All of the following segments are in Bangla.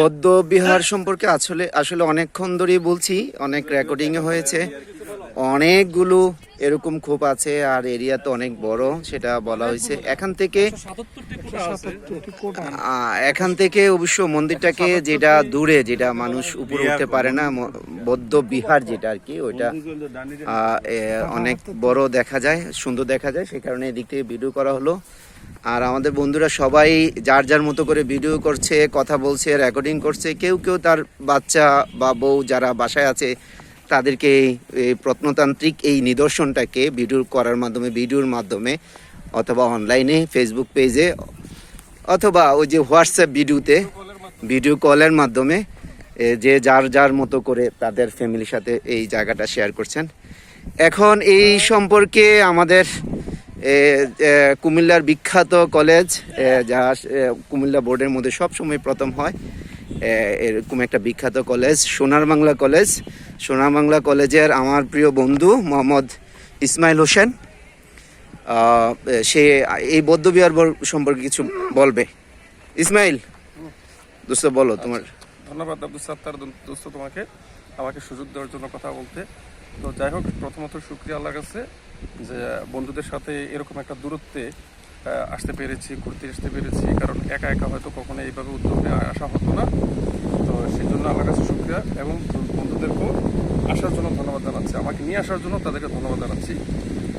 বৌদ্ধ বিহার সম্পর্কে আসলে আসলে অনেকক্ষণ ধরেই বলছি, অনেক রেকর্ডিং হয়েছে। অনেকগুলো এরকম খোপ আছে, আর এরিয়া তো অনেক বড়, সেটা বলা হয়েছে। এখান থেকে এখান থেকে অবশ্য মন্দিরটাকে যেটা দূরে, যেটা মানুষ উপরে উঠতে পারে না বৌদ্ধ বিহার যেটা আর কি, ওইটা অনেক বড় দেখা যায়, সুন্দর দেখা যায় সেই কারণে এদিক থেকে ভিডিও করা হলো। আর আমাদের বন্ধুরা সবাই যার যার মতো করে ভিডিও করছে, কথা বলছে রেকর্ডিং করছে, কেউ কেউ তার বাচ্চা বা বউ যারা বাসায় আছে, তাদেরকে এই- প্রত্নতান্ত্রিক এই নিদর্শনটাকে ভিডিও করার মাধ্যমে ভিডিওর মাধ্যমে অথবা অনলাইনে ফেসবুক পেজে অথবা ওই যে হোয়াটসঅ্যাপ ভিডিওতে ভিডিও কলের মাধ্যমে যে যার যার মতো করে তাদের ফ্যামিলির সাথে এই জায়গাটা শেয়ার করছেন। এখন এই সম্পর্কে আমাদের কুমিল্লার বিখ্যাত কলেজ যা কুমিল্লা বোর্ডের মধ্যে সবসময় প্রথম হয়। এরকম একটা বিখ্যাত কলেজ, সোনার বাংলা কলেজ। সোনার বাংলা কলেজের আমার প্রিয় বন্ধু মোহাম্মদ ইসমাইল হোসেন সে এই বৌদ্ধবিহার সম্পর্কে কিছু বলবে। ইসমাইল, দোস্ত বলো তোমার। ধন্যবাদ আব্দুল সাত্তার দোস্ত তোমাকে, আমাকে সুযোগ দেওয়ার জন্য কথা বলতে। তো যাই হোক, প্রথমত শুক্রিয়া আল্লাহর কাছে যে বন্ধুদের সাথে এরকম একটা দূরত্বে আসতে পেরেছি, ঘুরতে আসতে পেরেছি, কারণ একা একা হয়তো কখনো এইভাবে উদ্যোগ আসা হতো না। তো সেই জন্য আল্লাহর কাছে শুক্রিয়া এবং বন্ধুদেরকেও আসার জন্য ধন্যবাদ জানাচ্ছি। আমাকে নিয়ে আসার জন্য তাদেরকে ধন্যবাদ জানাচ্ছি।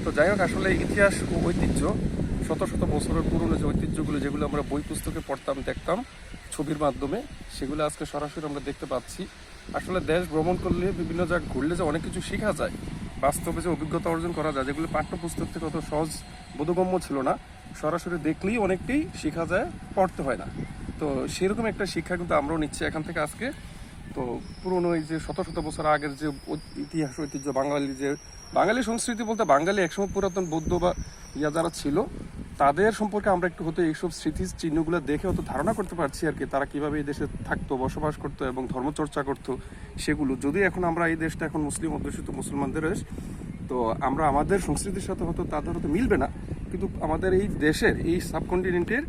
তো যাই হোক, আসলে ইতিহাস ও ঐতিহ্য, শত শত বছরের পুরনো যে ঐতিহ্যগুলো, যেগুলো আমরা বই পুস্তকে পড়তাম, দেখতাম, ছবির মাধ্যমে, সেগুলো আজকে সরাসরি আমরা দেখতে পাচ্ছি। আসলে দেশ ভ্রমণ করলে বিভিন্ন জায়গা ঘুরলে যে অনেক কিছু শেখা যায়। বাস্তবে যে অভিজ্ঞতা অর্জন করা যায়, যেগুলো পাঠ্যপুস্তক থেকে অত সহজ বোধগম্য ছিল না, সরাসরি দেখলেই অনেকটাই শেখা যায়, পড়তে হয় না। তো সেরকম একটা শিক্ষা কিন্তু আমরাও নিচ্ছি এখান থেকে আজকে। তো পুরনো এই যে শত শত বছর আগের যে ইতিহাস, ঐতিহ্য, বাঙালি যে বাঙালি সংস্কৃতি বলতে বাঙালি একসময় পুরাতন বৌদ্ধ বা ইয়া যারা ছিল তাদের সম্পর্কে আমরা একটু হতে এইসব স্মৃতি চিহ্নগুলো দেখে হয়তো ধারণা করতে পারছি আর কি, তারা কীভাবে এই দেশে থাকতো, বসবাস করতো এবং ধর্মচর্চা করতো সেগুলো। যদি এখন আমরা এই দেশটা এখন মুসলিম অধ্যুষিত মুসলমানদের দেশ, তো আমরা আমাদের সংস্কৃতির সাথে হয়তো তাদের হয়তো মিলবে না। কিন্তু আমাদের এই দেশের, এই সাবকন্টিনেন্টের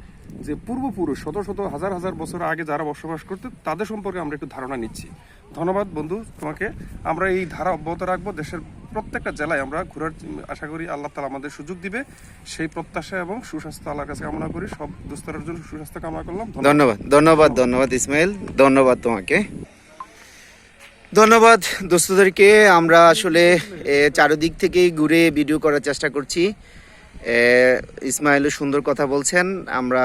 যে পূর্বপুরুষ, শত শত, হাজার হাজার বছর আগে যারা বসবাস করতো, তাদের সম্পর্কে আমরা একটু ধারণা নিচ্ছি। ধন্যবাদ বন্ধু তোমাকে। আমরা এই ধারা অব্যাহত রাখব। দেশের প্রত্যেকটা জেলায় আমরা ঘোরার আশা করি আল্লাহ তালা আমাদের সুযোগ দিবে। সেই প্রত্যাশা এবং সুস্বাস্থ্য আল্লাহর কাছে কামনা করি। সব দুস্তরের জন্য সুস্বাস্থ্য কামনা করলাম। ধন্যবাদ। ধন্যবাদ। ধন্যবাদ ইসমাইল। ধন্যবাদ তোমাকে। ধন্যবাদ দোস্তদেরকে। আমরা আসলে চারিদিক থেকেই ঘুরে ভিডিও করার চেষ্টা করছি। এ, ইসমাইলও সুন্দর কথা বলছেন। আমরা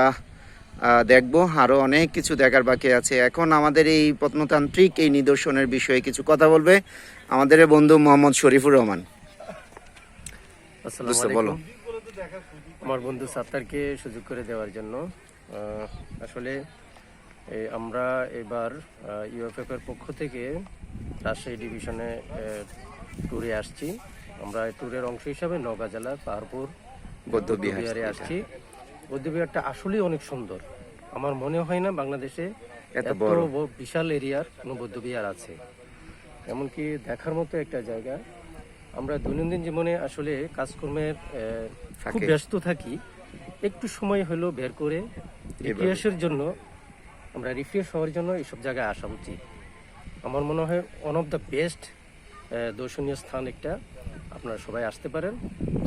দেখব। আরও অনেক কিছু দেখার বাকি আছে। এখন আমাদের এই প্রত্নতান্ত্রিক এই নিদর্শনের বিষয়ে কিছু কথা বলবে আমাদের বন্ধু মোহাম্মদ শরীফুর রহমান। বলো। আমার বন্ধু সাত্তারকে সুযোগ করে দেওয়ার জন্য। আসলে আমরা এবার ইউএফএফ এর পক্ষ থেকে রাজশাহী ডিভিশনে ট্যুরে আসছি। আমরা ট্যুরের অংশ হিসাবে নওগাঁ জেলার পাহাড়পুর বৌদ্ধবিহার। বিহারে আসছি। বৌদ্ধবিহারটা আসলেই অনেক সুন্দর। আমার মনে হয় না বাংলাদেশে এত বড়। বিশাল এরিয়ার কোনো বৌদ্ধবিহার আছে। এমনকি দেখার মতো একটা জায়গা। আমরা দৈনন্দিন জীবনে আসলে কাজকর্মের খুব ব্যস্ত থাকি। একটু সময় হলো বের করে রিফ্রেশের জন্য আমরা রিফ্রেশ হওয়ার জন্য এইসব জায়গায় আসা উচিত। আমার মনে হয় ওয়ান অফ দ্য বেস্ট দর্শনীয় স্থান একটা। আপনারা সবাই আসতে পারেন।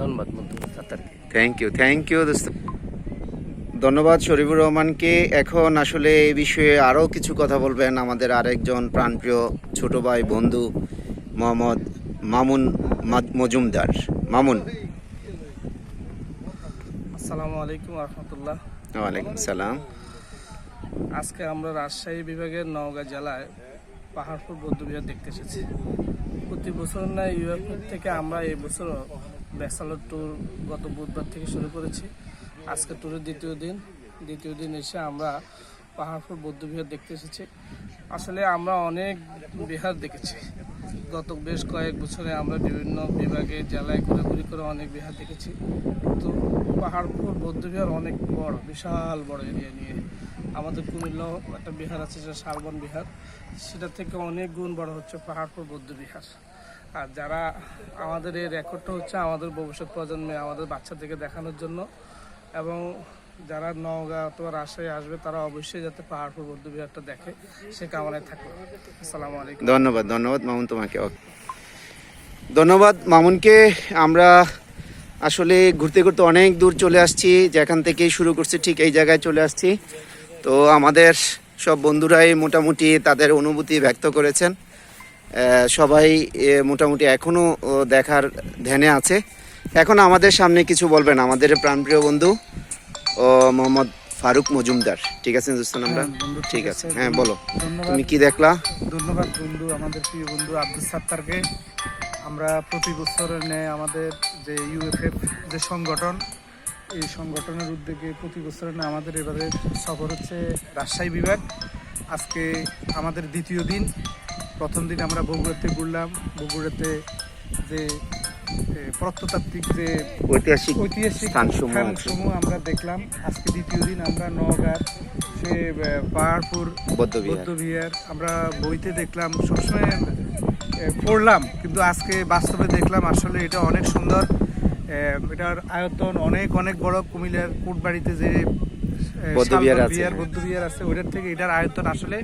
ধন্যবাদ বন্ধু থ্যাংক ইউ থ্যাংক ইউ দোস্ত ধন্যবাদ শরীফুর রহমানকে। এখন আসলে এই বিষয়ে আরও কিছু কথা বলবেন আমাদের আরেকজন প্রাণপ্রিয় ছোট ভাই বন্ধু মোহাম্মদ মামুন মজুমদার। মামুন। আসসালামু আলাইকুম রহমতুল্লাহ ওয়ালাইকুম সালাম। আজকে আমরা রাজশাহী বিভাগের নওগাঁ জেলায় পাহাড়পুর বৌদ্ধবিহার দেখতে এসেছি। প্রতি বছর না ইউএফএফ থেকে আমরা এই বছর ব্যাসালোর ট্যুর গত বুধবার থেকে শুরু করেছি। আজকে ট্যুরের দ্বিতীয় দিন। দ্বিতীয় দিন এসে আমরা পাহাড়পুর বৌদ্ধবিহার দেখতে এসেছি। আসলে আমরা অনেক বিহার দেখেছি। গত বেশ কয়েক বছরে আমরা বিভিন্ন বিভাগে, জেলায় ঘোরাঘুরি করে অনেক বিহার দেখেছি। তো পাহাড়পুর বৌদ্ধবিহার অনেক বড়, বিশাল বড় এরিয়া নিয়ে। আমাদের কুমিল্লাও একটা বিহার আছে, যেটা শালবন বিহার। সেটা থেকে অনেক গুণ বড় হচ্ছে পাহাড়পুর বৌদ্ধ বিহার। আর যারা আমাদের এই রেকর্ডটা হচ্ছে আমাদের ভবিষ্যৎ প্রজন্মে, আমাদের বাচ্চাদেরকে দেখানোর জন্য এবং যারা নওগাঁ অথবা রাজশাহী আসবে, তারা অবশ্যই যাতে পাহাড়পুর বৌদ্ধ বিহারটা দেখে সে কামনায় থাকবে। আসসালামু আলাইকুম। ধন্যবাদ ধন্যবাদ মামুন তোমাকে। ধন্যবাদ মামুনকে। আমরা আসলে ঘুরতে ঘুরতে অনেক দূর চলে আসছি, যেখান থেকে শুরু করছি, ঠিক এই জায়গায় চলে আসছি। তো আমাদের সব বন্ধুরাই মোটামুটি তাদের অনুভূতি ব্যক্ত করেছেন। সবাই মোটামুটি এখনও দেখার ধ্যানে আছে। এখন আমাদের সামনে কিছু বলবেন আমাদের প্রাণপ্রিয় বন্ধু ও মোহাম্মদ ফারুক মজুমদার। ঠিক আছে দোস্তান আমরা? হ্যাঁ, বন্ধু, ঠিক আছে। হ্যাঁ বলো। তুমি কি দেখলা? ধন্যবাদ বন্ধু আমাদের প্রিয় বন্ধু আব্দুল সাত্তারকে। আমরা প্রতি বছর ন্যায় আমাদের যে ইউএফএফ যে সংগঠন এই সংগঠনের উদ্যোগে প্রতি বছরের ন্যায় আমাদের এবারে সফর হচ্ছে রাজশাহী বিভাগ। আজকে আমাদের দ্বিতীয় দিন। প্রথম দিন আমরা বগুড়াতে ঘুরলাম। বগুড়াতে যে প্রত্নতাত্ত্বিক যে ঐতিহাসিক ঐতিহাসিক স্থানসমূহ আমরা দেখলাম। আজকে দ্বিতীয় দিন আমরা নওগাঁর সে পাহাড়পুর বৌদ্ধবিহার। আমরা বইতে দেখলাম সবসময় পড়লাম কিন্তু আজকে বাস্তবে দেখলাম আসলে এটা অনেক সুন্দর। এটার আয়তন অনেক অনেক বড়। কুমিল্লার কোটবাড়িতে যে বৌদ্ধবিহার বিহার। বৌদ্ধবিহার আছে ওইটার থেকে এটার আয়তন আসলে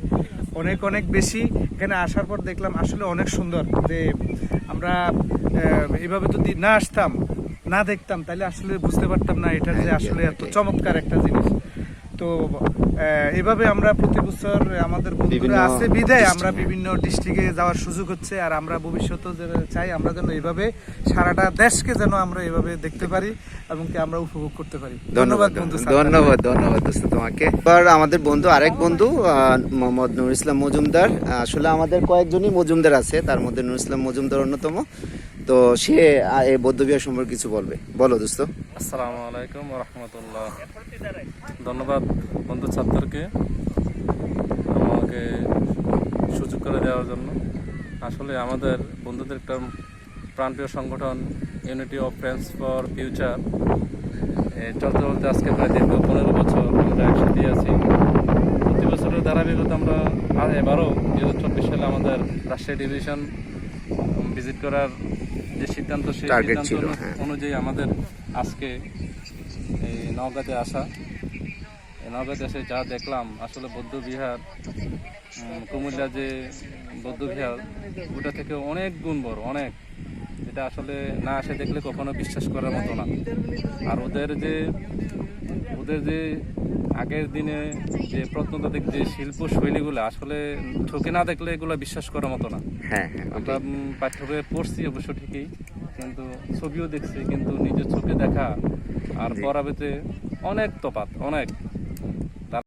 অনেক অনেক বেশি। এখানে আসার পর দেখলাম আসলে অনেক সুন্দর যে আমরা আহ, এইভাবে যদি না আসতাম না দেখতাম তাহলে আসলে বুঝতে পারতাম না এটা যে আসলে এত চমৎকার একটা জিনিস। তো এভাবে আমরা প্রতি বছর আমাদের বন্ধুরা আছে বিদায় আমরা বিভিন্ন ডিস্ট্রিক্টে যাওয়ার সুযোগ হচ্ছে আর আমরা ভবিষ্যতে চাই আমরা যেন এভাবে সারাটা দেশকে যেন আমরা এভাবে দেখতে পারি এবং কি আমরা উপভোগ করতে পারি। ধন্যবাদ বন্ধু ধন্যবাদ। ধন্যবাদ দোস্ত তোমাকে। এবার আমাদের বন্ধু আরেক বন্ধু মোহাম্মদ নুর ইসলাম মজুমদার। আসলে আমাদের কয়েকজনই মজুমদার আছে তার মধ্যে নুর ইসলাম মজুমদার অন্যতম। তো সে বৌদ্ধবিহার সম্পর্কে কিছু বলবে। বলো দোস্ত। আসসালামু আলাইকুম রহমতুল্লাহ। ধন্যবাদ বন্ধু ছাত্রকে আমাকে সুযোগ করে দেওয়ার জন্য। আসলে আমাদের বন্ধুদের একটা প্রাণপ্রিয় সংগঠন unity of friends for future চলতে চলতে আজকে প্রায় দীর্ঘ পনেরো বছর আমরা একসাথে আছি। প্রতি বছরের ধারাবাহিকতা আমরা এবারও দু হাজার চব্বিশ সালে আমাদের রাজশাহী ডিভিশন ভিজিট করার যে সিদ্ধান্ত সেই সিদ্ধান্ত হ্যাঁ। অনুযায়ী আমাদের আজকে এই নওগাঁতে আসা। এই নওগাঁতে এসে যা দেখলাম আসলে বৌদ্ধ বিহার কুমিল্লা যে বৌদ্ধ বিহার ওটা থেকে অনেক গুণ বড় অনেক। যেটা আসলে না আসে দেখলে কখনো বিশ্বাস করার মতো না। আর ওদের যে ওদের যে আগের দিনে যে প্রত্নতাত্ত্বিক যে শিল্প শৈলীগুলো আসলে ঠকে না দেখলে এগুলো বিশ্বাস করার মতো না। হ্যাঁ হ্যাঁ আমরা পাঠ্য বইয়ে পড়ছি অবশ্য ঠিকই কিন্তু ছবিও দেখছি কিন্তু নিজের চোখে দেখা আর পরাবেতে অনেক তফাৎ অনেক।